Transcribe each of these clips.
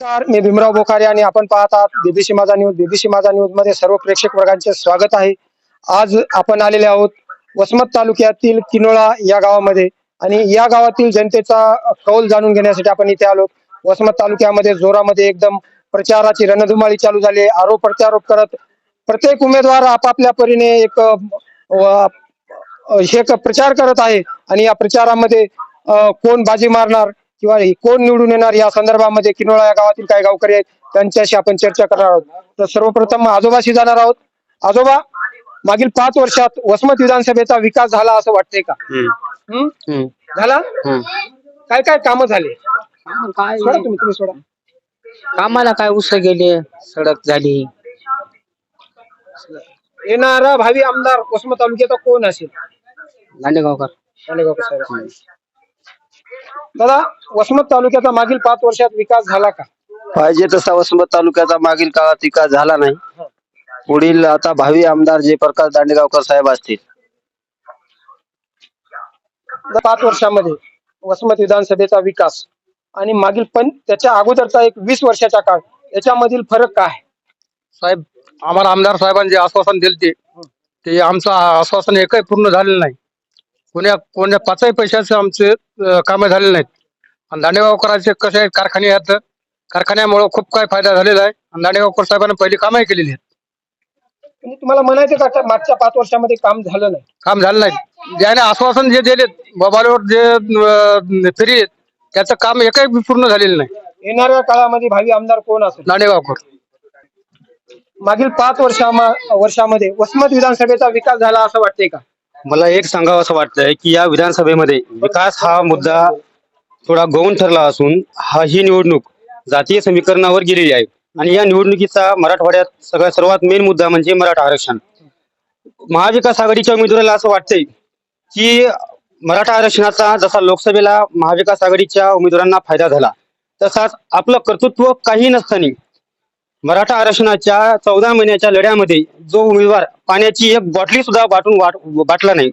नमस्कार मी भीमराव बोखारे आणि आपण पाहत आहात बीबीसी माझा न्यूज. बीबीसी माझा न्यूजमध्ये सर्व प्रेक्षक वर्गांचे स्वागत आहे. आज आपण आलेले आहोत वसमत तालुक्यातील किनोळा या गावामध्ये. आणि या गावातील जनतेचा कौल जाणून घेण्यासाठी आपण इथे आलो. वसमत तालुक्यामध्ये जोरामध्ये एकदम प्रचाराची रणधुमाळी चालू झाली. आरोप प्रत्यारोप करत प्रत्येक उमेदवार आपापल्या परीने एक हे प्रचार करत आहे. आणि या प्रचारामध्ये कोण बाजी मारणार? किंवा कोण निवडून येणार या संदर्भामध्ये किनोळा या गावातील काही गावकरी आहेत त्यांच्याशी आपण चर्चा करणार आहोत. तर सर्वप्रथम आजोबाशी जाणार आहोत. आजोबा मागील पाच वर्षात वसमत विधानसभेचा विकास झाला असं वाटतंय का? हं? झाला? काय काय कामं झाले? काय? सोडा तुम्ही तुम्ही सोडा. कामाला काय उस गेले? सडक झाली. येणारा भावी आमदार वसमत तालुक्याचा कोण असेल? दांडेगावकर साहेब. दादा वसमत तालुक्याचा मागील पाच वर्षात विकास झाला का? पाहिजे तसा वसमत तालुक्याचा मागील काळात विकास झाला नाही. पुढील आता भावी आमदार जे प्रकाश दांडेगावकर साहेब असतील. पाच वर्षामध्ये वसमत विधानसभेचा विकास आणि मागील पण त्याच्या अगोदरचा एक वीस वर्षाचा काळ याच्यामधील फरक काय? साहेब आम्हाला आमदार साहेबांनी जे आश्वासन दिले ते ते आमचं आश्वासन एकही पूर्ण झालेलं नाही. कोण्या कोण्या पाचही पैशाचे आमचे कामं झालेले नाहीत. आणि दांडेगावकरांचे कसे आहेत कारखाने आहेत कारखान्यामुळे खूप काय फायदा झालेला आहे. आणि दांडेगावकर साहेबांनी पहिली कामही केलेली आहेत. म्हणजे तुम्हाला म्हणायचं का का मागच्या पाच वर्षामध्ये काम झालं नाही? काम झालं नाही. ज्याने आश्वासन जे दिले मोबाईलवर जे अं, फ्री आहेत त्याचं काम एकही पूर्ण झालेलं नाही. येणाऱ्या काळामध्ये भावी आमदार कोण असेल? दांडेगावकर. मागील पाच वर्षा वर्षामध्ये वसमत विधानसभेचा विकास झाला असं वाटतंय का? मला एक सांगावं असं वाटतंय की या विधानसभेमध्ये विकास हा मुद्दा थोडा गौण ठरला असून हा ही निवडणूक जातीय समीकरणावर गेलेली आहे. आणि या निवडणुकीचा मराठवाड्यात सगळ्यात सर्वात मेन मुद्दा म्हणजे मराठा आरक्षण. महाविकास आघाडीच्या उमेदवाराला असं वाटतंय की मराठा आरक्षणाचा जसा लोकसभेला महाविकास आघाडीच्या उमेदवारांना फायदा झाला तसाच आपलं कर्तृत्व काही नसताना मराठा आरक्षणाच्या चौदा महिन्याच्या लढ्यामध्ये जो उमेदवार पाण्याची एक बॉटली सुद्धा वाटून वाट वाटला नाही.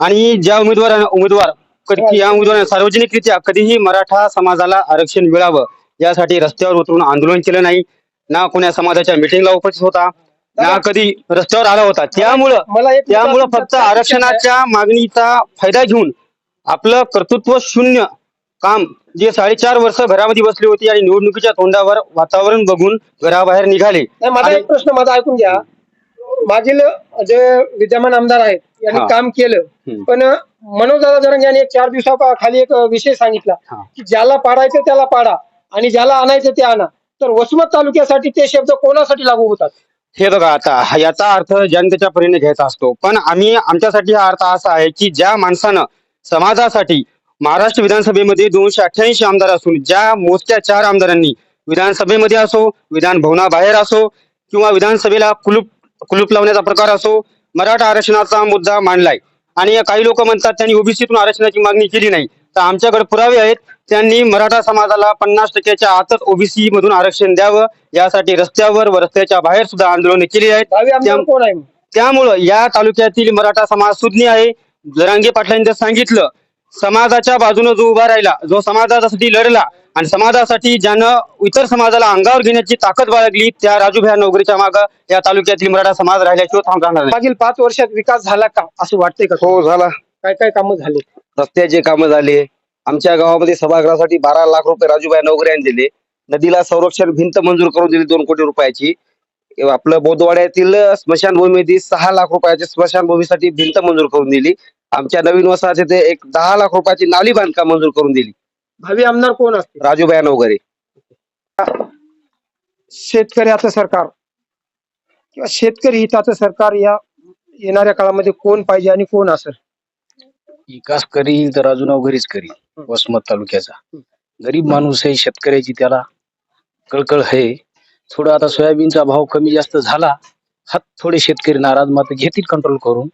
आणि ज्या उमेदवार उमेदवार कधी या उमेदवाराने सार्वजनिकरित्या कधीही मराठा समाजाला आरक्षण मिळावं यासाठी रस्त्यावर उतरून आंदोलन केलं नाही ना कोण्या समाजाच्या मिटिंगला उपस्थित होता ना कधी रस्त्यावर आला होता. त्यामुळं त्यामुळं फक्त आरक्षणाच्या मागणीचा फायदा घेऊन आपलं कर्तृत्व शून्य काम जे साडेचार वर्ष घरामध्ये बसली होती आणि निवडणुकीच्या तोंडावर वातावरण बघून घराबाहेर निघाले नाही माझा आणि- एक प्रश्न माझा ऐकून घ्या मागील जे विद्यमान आमदार आहेत यांनी हा. काम केलं हम्म. पण मनोजदादा जरंग यांनी एक चार दिवसाखाली एक विषय सांगितला हा. की ज्याला पाडायचं त्याला पाडा आणि ज्याला आणायचं ते आणा तर वसमत तालुक्यासाठी ते शब्द कोणासाठी लागू होतात हे बघा आता हा- याचा अर्थ जनतेच्या परीने घ्यायचा असतो पण आम्ही आमच्यासाठी हा अर्थ असा आहे की ज्या माणसानं समाजासाठी महाराष्ट्र विधानसभेमध्ये दोनशे अठ्ठ्याऐंशी आमदार असून ज्या मोजक्या चार आमदारांनी विधानसभेमध्ये असो विधान भवनाबाहेर असो किंवा विधानसभेला कुलूप कुलूप लावण्याचा प्रकार असो मराठा आरक्षणाचा मुद्दा मांडलाय. आणि काही लोक म्हणतात त्यांनी ओबीसीतून आरक्षणाची मागणी केली नाही. तर आमच्याकडे पुरावे आहेत. त्यांनी मराठा समाजाला पन्नास टक्क्याच्या आतच ओबीसी मधून आरक्षण द्यावं. यासाठी रस्त्यावर व रस्त्याच्या बाहेर सुद्धा आंदोलने केली आहेत? त्यामुळं या तालुक्यातील मराठा समाज सुज्ञ आहे. जरांगे पाटलांनी जर सांगितलं समाजाच्या बाजूने जो उभा राहिला जो समाजासाठी लढला आणि समाजासाठी ज्यानं इतर समाजाला अंगावर घेण्याची ताकद बाळगली त्या राजूभ्या नोकरीच्या मागे या तालुक्यातील मराठा समाज राहिल्याशिवाय थांब राहणार नाही. मागील पाच वर्षात विकास झाला का? असं वाटतंय का? हो झाला. काय काय कामं झाले? रस्त्याचे कामं झाले. आमच्या गावामध्ये सभागृहासाठी बारा लाख रुपये राजूभाई नोकरी यांनी दिले. नदीला संरक्षण भिंत मंजूर करून दिली दोन कोटी रुपयाची. आपलं बौद्धवाड्यातील स्मशानभूमीमध्ये सहा लाख रुपयाची स्मशानभूमीसाठी भिंत मंजूर करून दिली. आमच्या नवीन वसाहत येथे एक दहा लाख रुपयाची नाली बांधकाम मंजूर करून दिली. भावी आमदार कोण असतील? राजूभाई वगैरे. शेतकऱ्याचं सरकार. किंवा शेतकरी हिताचं सरकार या येणाऱ्या काळामध्ये कोण पाहिजे आणि कोण असेल? विकास करील तर अजून अवघडीच करील वसमत तालुक्याचा. गरीब माणूस आहे शेतकऱ्याची त्याला कळकळ आहे. थोडं आता सोयाबीनचा भाव कमी जास्त झाला हा थोडे शेतकरी नाराज मात्र घेतील कंट्रोल करून.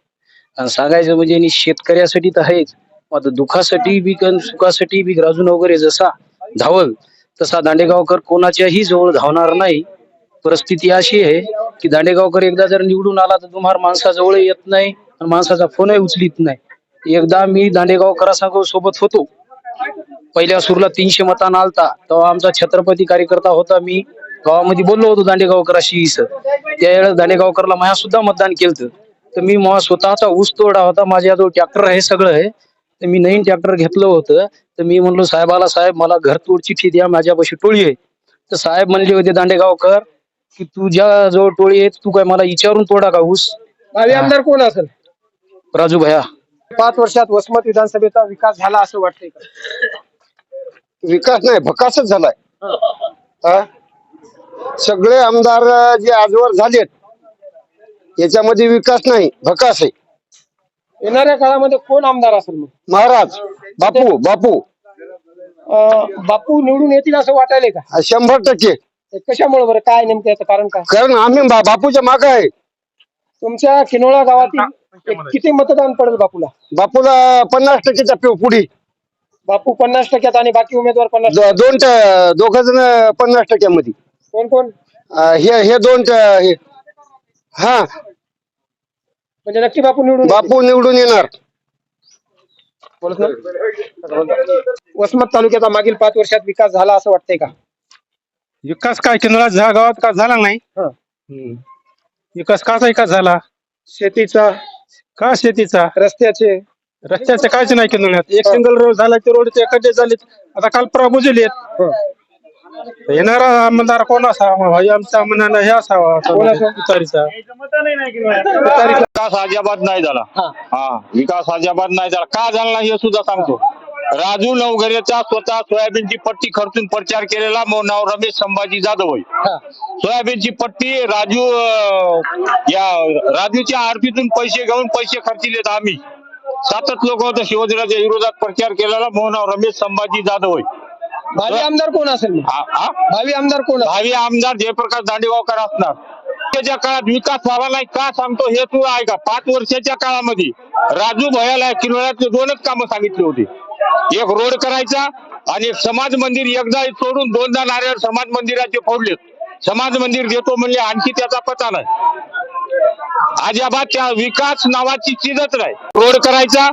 आणि सांगायचं म्हणजे आणि शेतकऱ्यासाठी तर आहेच मात्र दुखासाठी बी सुखासाठी बी राजून वगैरे जसा धावल तसा दांडेगावकर कोणाच्याही जवळ धावणार नाही. परिस्थिती अशी आहे की दांडेगावकर एकदा जर निवडून आला तर तुम्हाला माणसाजवळ येत नाही आणि माणसाचा फोनही उचलित नाही. एकदा मी दांडेगावकरा सोबत होतो. पहिल्या सुरूला तीनशे मतांना आलता तेव्हा आमचा छत्रपती कार्यकर्ता होता मी. गावामध्ये बोललो होतो दांडेगावकराशी इथं त्यावेळेस दांडेगावकरला माझ्या सुद्धा मतदान केलं तर मी माझा स्वतःचा ऊस तोडा होता. माझ्याजवळ ट्रॅक्टर आहे सगळं आहे. तर मी नवीन ट्रॅक्टर घेतलं होतं. तर मी म्हणलो साहेबाला साहेब मला घरतोड चिठ्ठी द्या. माझ्यापाशी टोळी आहे. तर साहेब म्हणले होते दांडेगावकर की तुझ्या जवळ टोळी आहे तू काय मला विचारून तोडा का ऊस? भावी आमदार कोण असेल? राजू भया. पाच वर्षात वसमत विधानसभेचा विकास झाला असं वाटतंय का? विकास नाही भकासच झालाय. हा? सगळे आमदार जे आजवर झालेत याच्यामध्ये विकास नाही भकास आहे. येणाऱ्या काळामध्ये कोण आमदार असेल मग? महाराज बापू बापू. अं, बापू निवडून येतील असं वाटायलंय का? हा, शंभर टक्के. ते कशामुळे बरं? काय नेमकं याचं कारण काय? कारण आम्ही बा- बापूच्या माग आहे. तुमच्या किनोळा गावातील एक किती मतदान पडेल बापूला? बापूला पन्नास टक्केच्या पि- पुढी. बापू पन्नास टक्क्यात आणि बाकी उमेदवार पन्नास द- दोन दोघ जण पन्नास टक्क्यामध्ये. कोण कोण? अं, हे हे दोन हे. हा. म्हणजे नक्की बापू निवडून. बापू निवडून येणार. बोलत? वसमत तालुक्याचा मागील पाच वर्षात विकास झाला असं वाटतंय का? विकास काय किनळा झा गावात का झाला नाही? हं. हम्म. विकास काचा विकास झाला? शेतीचा. का शेतीचा? रस्त्याचे. रस्त्याचं काहीच नाही किनळ्यात. एक सिंगल रोड झाला ते रोडचे खड्डे झालेत. आता काल परवा बुजलेत हं. येणारा आमदार कोण असावा? भाई आमच्या मनानं हे असावा? तुतारीचा विकास अजिबात नाही झाला. हा. हा विकास अजिबात नाही झाला. का झाला नाही हे सुद्धा सांगतो. राजू नवघरेचा स्वतः सोयाबीनची पट्टी खर्चून प्रचार केलेला नाव रमेश संभाजी जाधव होय. हा. सोयाबीनची पट्टी राजू या राजूच्या आरतीतून पैसे घेऊन पैसे खर्चिलेत आम्ही. सातच लोक होते शिवसेनेच्या विरोधात प्रचार केलेला मोहनाव रमेश संभाजी जाधव होय. भावी आमदार कोण असेल मग? हा- हा? भावी आमदार कोण असेल? भावी आमदार जयप्रकाश दांडेगावकर असणार. त्याच्या काळात विकास झाला नाही का सांगतो हे तू ऐका. पाच वर्षाच्या काळामध्ये राजू भयाला किनोळ्यातले दोनच कामं सांगितली होती. एक रोड करायचा आणि एक समाज मंदिर एकदा सोडून दोनदा नारळ समाज मंदिराचे फोडलेत. समाज मंदिर देतो म्हणजे आणखी त्याचा पता नाही. अजिबात त्या विकास नावाची चीजच नाही. रोड करायचा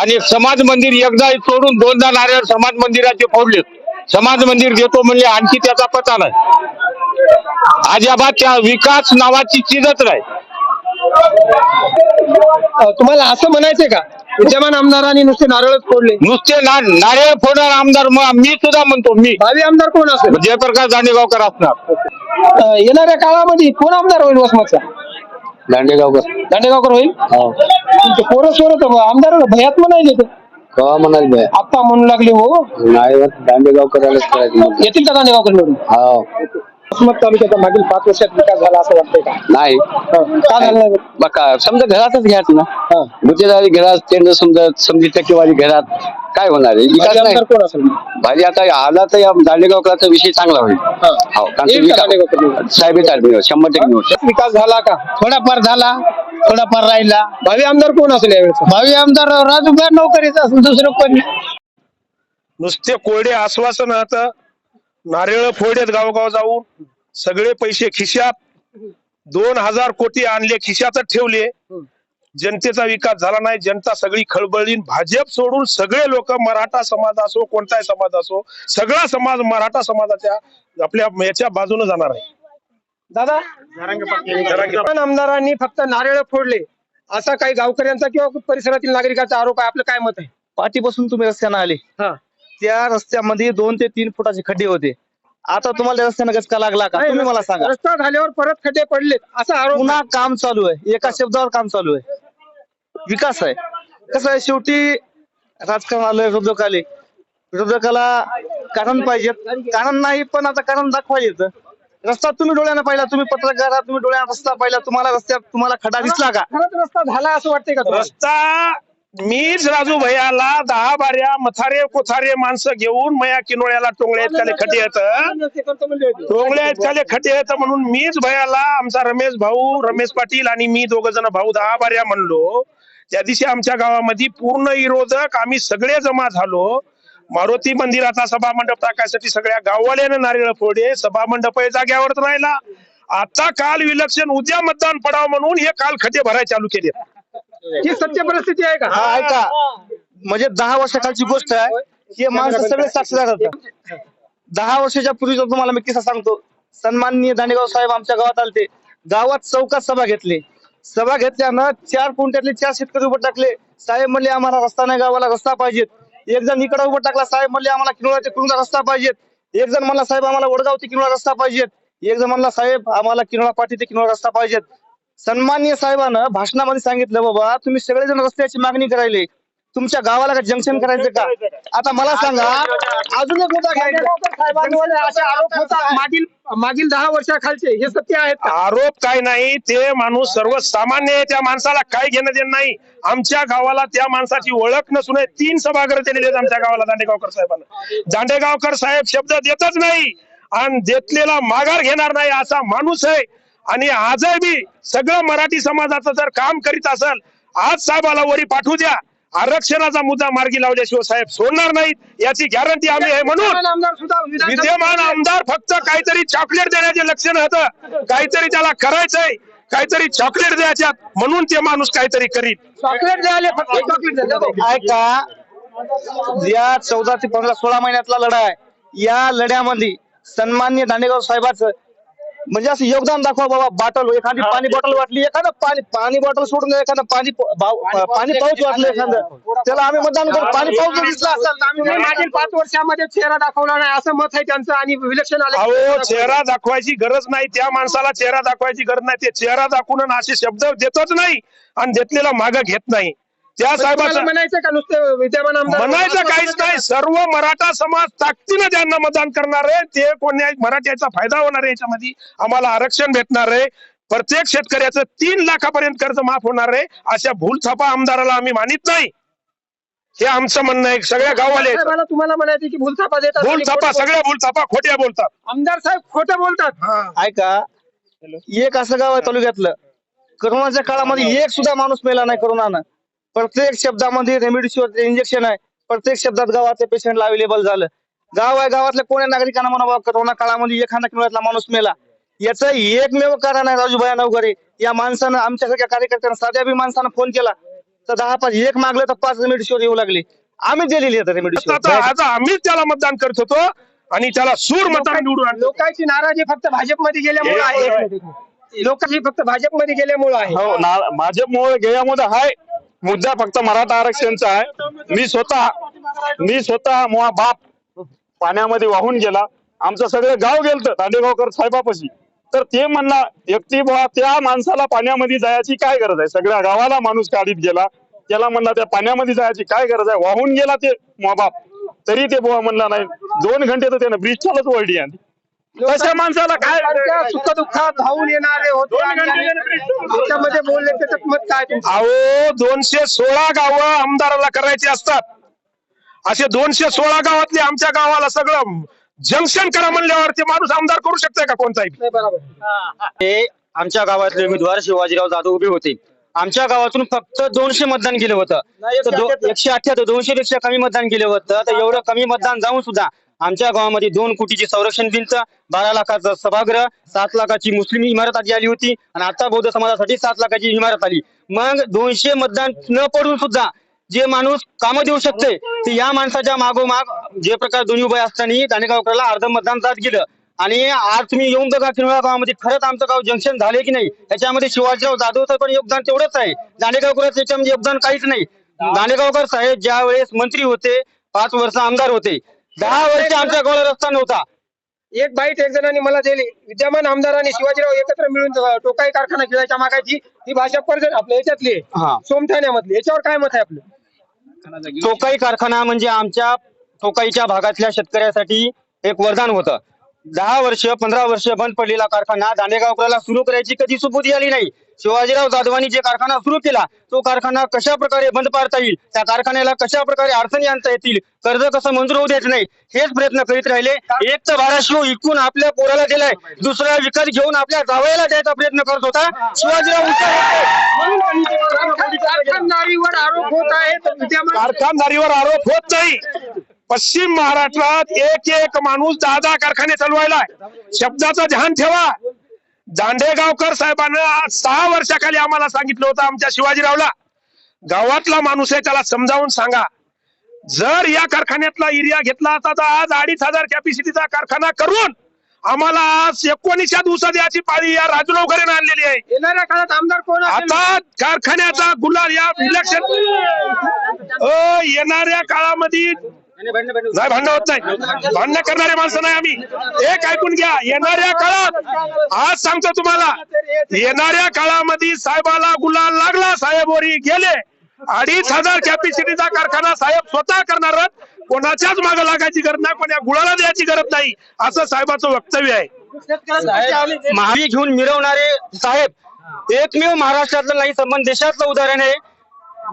आणि समाज मंदिर एकदा सोडून दोनदा नारळ समाज मंदिराचे फोडलेत. समाज मंदिर देतो म्हणजे आणखी त्याचा पता नाही. अजिबात त्या विकास नावाची चीजच नाही. तुम्हाला असं म्हणायचंय का? विद्यमान आमदारांनी नुसते नारळच फोडले. नुसते ना नारळ फोडणार आमदार म- मी सुद्धा म्हणतो मी. भावी आमदार कोण असेल? जयप्रकाश दांडेगावकर असणार. अं, येणाऱ्या काळामध्ये कोण आमदार होईल वसमतचा? दांडेगावकर. दांडेगावकर होईल? तुमचे पोरं सोरं तर आमदार भयात म्हणायले ते कवा म्हणाल भया आप्पा म्हणू लागले हो. नाही दांडेगावकरालाच करायचं येतील का दांडेगावकर निवडून? हो वसमत तालुक्याचा मागील पाच वर्षात विकास झाला असं वाटतंय का? नाही. हं. का झाला नाही? बघा समजा घरातच घ्याच ना हं. गुत्तेदारी घरात केंद्र समजा समजी टक्केवारी घरात. काय होणार आहे? विकास नाही. आमदार कोण असेल? भाजी आता आला तर या दांडेगावकरांचा विषय चांगला होईल. हं. हो कारण येईल का दांडेगावकर निवडून? विकास- साहेब येतात निवड, शंभर टक्के निवड विकास झाला का? थोडाफार झाला थोडाफार राहिला. भावी आमदार कोण असेल यावेळेस? भावी आमदार राजू भया नोकरीचा असेल दुसरं कोणी नुसते कोरडे आश्वासन आता नारळ फोडेत गावगाव जाऊन. सगळे पैसे खिशात. दोन हजार कोटी आणले खिशातच ठेवले. जनतेचा विकास झाला नाही जनता सगळी खळबळीन. भाजप सोडून सगळे लोक मराठा समाज असो कोणताही समाज असो सगळा समाज मराठा समाजाच्या आपल्या याच्या बाजूने जाणार आहे. दादा? पण आमदारांनी फक्त नारळ फोडले. असा काही गावकऱ्यांचा किंवा परिसरातील नागरिकांचा आरोप आहे आपलं काय मत आहे? पाठीपासून तुम्ही रस्त्यानं आले. हा. त्या रस्त्यामध्ये दोन ते तीन फुटाचे खड्डे होते. आता तुम्हाला रस्त्यानं गचका लागला का? तुम्ही मला सांगा. रस्ता झाल्यावर परत खड्डे पडलेत. असा आरोप पुन्हा काम चालू आहे. एका शब्दावर काम चालू आहे. विकास आहे. कसं आहे शेवटी राजकारण आलं विरोधक आले विरोधकाला कारण पाहिजेत. कारण नाही पण आता कारण दाखवायला येतं रस्ता तुम्ही डोळ्यानं पाहिला तुम्ही पत्रकार तुम्ही डोळ्यानं रस्ता पाहिला तुम्हाला रस्त्यात तुम्हाला खड्डा दिसला का? रस्ता झाला असं वाटतंय का? रस्ता मीच राजू भैयाला दहा बाऱ्या मथारे कोथारे माणसं घेऊन मया किनोळ्याला टोंगळ्यात त्याला खटे येत. टोंगळ्यात त्याले खटे येत म्हणून मीच भैयाला आमचा रमेश भाऊ रमेश पाटील आणि मी दोघ जण भाऊ दहा बाऱ्या म्हणलो. त्या दिवशी आमच्या गावामध्ये पूर्ण विरोधक आम्ही सगळे जमा झालो. मारुती मंदिराचा सभा मंडप टाकायसाठी सगळ्या गाववाल्यानं नारळ फोडे सभा मंडप हे जाग्यावरच राहिला. आता काल विलक्षण उद्या मतदान पडावं म्हणून हे काल खटे भरायला चालू केले ही सत्य परिस्थिती आहे का? हा ऐका. म्हणजे दहा वर्षाखालची गोष्ट आहे. हे माणसं सगळे साक्षीदार होतात. दहा वर्षाच्या पूर्वीचा तुम्हाला मी किस्सा सांगतो. सन्माननीय दांडेगाव साहेब आमच्या गावात आलते. गावात चौकात सभा घेतली. सभा घेतल्यानं चार कुंट्यातले चार शेतकरी उभं टाकले. साहेब म्हणले आम्हाला रस्ता नाही गावाला रस्ता पाहिजेत एक जण इकडे उभं टाकला. साहेब म्हणले आम्हाला किनोळा ते किनोळा रस्ता पाहिजेत एक जण म्हणला साहेब आम्हाला वडगाव ते किनोळा रस्ता पाहिजेत एक जण म्हणला साहेब आम्हाला किनोळा पाठी ते किनोळा रस्ता पाहिजेत सन्मान्य साहेबानं भाषणामध्ये सांगितलं बाबा तुम्ही सगळेजण रस्त्याची मागणी करायले. तुमच्या गावाला का जंक्शन करायचं का? आता मला सांगा अजून एक मुद्दा घ्यायचा साहेबांवर असे आरोप होतात. मागील मागील दहा वर्षाखालचे हे सत्य आहेत का? आरोप काय नाही ते माणूस सर्वसामान्य आहे. त्या माणसाला काय घेणं देणं नाही. आमच्या गावाला त्या माणसाची ओळख नसून तीन सभागृह दिलेले आहेत आमच्या गावाला दांडेगावकर साहेबांना. दांडेगावकर साहेब शब्द देतच नाही आणि देतलेला माघार घेणार नाही असा माणूस आहे. आणि आजही बी सगळं मराठी समाजाचं जर काम करीत असेल आज साहेबाला वरी पाठवू द्या. आरक्षणाचा मुद्दा मार्गी लावल्याशिवाय साहेब सोडणार नाहीत याची गॅरंटी आम्ही आहे म्हणून. विद्यमान आमदार फक्त काहीतरी चॉकलेट देण्याचे लक्षण होतं काहीतरी त्याला करायचंय काहीतरी चॉकलेट द्यायच्यात म्हणून ते माणूस काहीतरी करीत. चॉकलेट द्यायला फक्त चॉकलेट. ऐका. या चौदा ते पंधरा सोळा महिन्यातला लढा आहे. या लढ्यामध्ये सन्मान्य दांडेगाव साहेबाचं म्हणजे असं योगदान दाखवा बाबा बॉटल एखादी पाणी बॉटल वाटली एखादं पाणी पाणी बॉटल सोडून एखादं पाणी पाणी पाऊच वाटलं एखादं त्याला आम्ही मतदान करू. पाणी पाऊच जर दिसला असेल तर आम्ही मागील पाच वर्षामध्ये चेहरा दाखवला नाही असं मत आहे त्यांचं आणि विलक्षण आले. अहो चेहरा दाखवायची गरज नाही. त्या माणसाला चेहरा दाखवायची गरज नाही. ते चेहरा दाखवून असे शब्द देतच नाही आणि देतलेला मागं घेत नाही. त्या साहेबाचं म्हणायचं का नुसतं विद्यमान आमदार म्हणायचं काहीच नाही. सर्व मराठा समाज ताकदीनं ज्यांना मतदान करणार आहे ते कोण्या मराठ्याचा फायदा होणार आहे याच्यामध्ये. आम्हाला आरक्षण भेटणार आहे. प्रत्येक शेतकऱ्याचं तीन लाखापर्यंत कर्ज माफ होणार आहे. अशा भूलथापा आमदाराला आम्ही मानित नाही. हे आमचं म्हणणं आहे. सगळ्या गावाले साहेबाला तुम्हाला म्हणायचं की भूलथापा देतात भूलथापा सगळ्या भूलथापा खोट्या बोलतात. बोलतात. आमदार साहेब खोटं बोलतात. ऐका एक असं गाव आहे तालुक्यातलं. करोनाच्या काळामध्ये एक सुद्धा माणूस मेला नाही करोनानं. प्रत्येक शब्दामध्ये रेमडेसिवीर इंजेक्शन आहे. प्रत्येक शब्दात गावातले पेशंटला अवेलेबल झालं. गाव आहे गावातल्या कोण्या नागरिकांना म्हणा बाबा करोना काळामध्ये एखादा किलोमीटरला माणूस मेला. याचं एकमेव कारण आहे राजूभाई नवघरे या माणसानं आमच्यासारख्या कार्यकर्त्यांना साध्या बी माणसानं फोन केला. तर दहा पाच एक मागलं तर पाच रेमेडिशिवर येऊ लागले. आम्ही दिलेली आता रेमेडिशिवर आता आम्हीच त्याला मतदान करत होतो आणि त्याला सूर मतदान निवडून आणलं. लोकांची नाराजी फक्त भाजपमध्ये गेल्यामुळे आहे. लोकांची फक्त भाजपमध्ये गेल्यामुळे आहे. हो ना- माझे मूळ गेल्यामध्ये हाय मुद्दा फक्त मराठा आरक्षणचा आहे. मी स्वतः मी स्वतः मुळा बाप पाण्यामध्ये वाहून गेला. आमचं सगळं गाव गेलत दांडेगावकर साहेबापाशी. तर ते म्हणला व्यक्ती बुवा त्या माणसाला पाण्यामध्ये जायची काय गरज आहे? सगळ्या गावाला माणूस काढीत गेला. त्याला म्हणला त्या पाण्यामध्ये जायची काय गरज आहे? वाहून गेला ते मुळा बाप. तरी ते बुवा म्हणला नाही. दोन घंटे तर त्यानं ब्रिजच्यालाच वळली आणि तशा माणसाला काय लोकांच्या सुखदुःखात धावून येणारे होते. बोलले त्याच्यात मत काय तुमचं? अहो दोनशे सोळा गावं आमदाराला करायची असतात. असे दोनशे सोळा गावातले आमच्या गावाला सगळं जंक्शन करा म्हणल्यावर ते माणूस आमदार करू शकतोय का कोणताही? नाही बरोबर. ते आमच्या गावातले उमेदवार शिवाजीराव जाधव उभे होते. आमच्या गावातून फक्त दोनशे मतदान केलं होतं. एकशे अठ्याहत्तर. दोनशे पेक्षा कमी मतदान केलं होतं. तर एवढं कमी मतदान जाऊन सुद्धा आमच्या गावामध्ये दोन कोटीची संरक्षण भिंत बारा लाखाचं सभागृह सात लाखाची मुस्लिम इमारत आधी आली होती आणि आता बौद्ध समाजासाठी सात लाखाची इमारत आली. मग दोनशे मतदान न पडून सुद्धा जे माणूस कामं देऊ शकते ते या माणसाच्या मागोमाग जे प्रकार दोन्ही उभे असताना दाणेगावकरला अर्ध मतदान जात गेलं. आणि आज तुम्ही येऊन बघा किनवळा गावामध्ये खरंच आमचं गाव जंक्शन झाले की नाही याच्यामध्ये शिवाजीराव जाधवचं पण योगदान तेवढंच आहे. दाणेगावकरच याच्यामध्ये योगदान काहीच नाही. दाणेगावकर साहेब ज्या वेळेस मंत्री होते पाच वर्ष आमदार होते. दहा वर्ष आमच्या गावाला रस्ता नव्हता. एक बाईट एक जणांनी मला दिली विद्यमान आमदार आणि शिवाजीराव एकत्र मिळून टोकाई कारखाना खेळायच्या मागायची ही भाषा परत आपल्या याच्यातली आहे. हा. सोमठाण्यामधली. याच्यावर काय मत आहे आपलं? टोकाई कारखाना म्हणजे आमच्या टोकाईच्या भागातल्या शेतकऱ्यासाठी एक वरदान होतं. दहा वर्ष पंधरा वर्ष बंद पडलेला कारखाना दांडेगावकराला सुरू करायची कधी सुबुधी आली नाही. शिवाजीराव जाधवांनी जे कारखाना सुरू केला तो कारखाना कशा प्रकारे बंद पाडता येईल? त्या कारखान्याला कशा प्रकारे अडचणी आणता येतील? कर्ज कसं मंजूर होऊ द्यायचं नाही? हेच प्रयत्न करीत राहिले. एक तर बाराशिव इकून आपल्या पोराला दिलाय दुसरा विकत घेऊन आपल्या जावयाला द्यायचा प्रयत्न करत होता. शिवाजीराव आरोप होत आहेत कारखानदारीवर आरोप होत नाही. पश्चिम महाराष्ट्रात एक एक माणूस दहा दहा कारखाने चालवायला शब्दाचं ध्यान ठेवा. दांडेगावकर साहेबांना आज सहा वर्षाखाली आम्हाला सांगितलं होतं आमच्या शिवाजीरावला. गावातला माणूस आहे त्याला समजावून सांगा. जर या कारखान्यातला एरिया घेतला असता तर आज अडीच हजार कॅपॅसिटीचा कारखाना करून आम्हाला आज एकोणीसशा दिवसात याची पाळी या राजूराव खरेनं आणलेली आहे. येणाऱ्या काळात आमदार कोण? आता कारखान्याचा गुलाल या इलेक्शन येणाऱ्या काळामध्ये नाही भांडण होत नाही. भांडण करणारे माणसं नाही आम्ही. एक ऐकून घ्या येणाऱ्या काळात आज सांगतो तुम्हाला येणाऱ्या काळामध्ये साहेबाला गुलाल लागला साहेब वरी गेले. अडीच हजार कॅपॅसिटीचा कारखाना साहेब स्वतः करणार कोणाच्याच मागे लागायची गरज नाही कोणा गुळाला द्यायची गरज नाही असं साहेबाचं वक्तव्य आहे. महावी घेऊन मिरवणारे साहेब एकमेव महाराष्ट्रातलं नाही संबंध देशातलं उदाहरण आहे.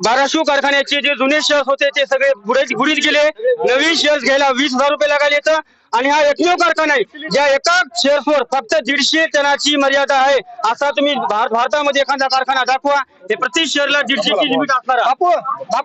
बाराशू कारखान्याचे जे जुने शेअर्स होते ते सगळे बुडीत बुडीत गेले. नवीन शेअर्स घ्यायला वीस हजार रुपये लागायला येतं. आणि हा एकमेव कारखाना आहे ज्या एका शेअर्सवर फक्त दीडशे टनाची मर्यादा आहे. असा तुम्ही भारत भारतामध्ये एखादा कारखाना दाखवा. ते प्रति शेअरला दीडशेची लिमिट असणार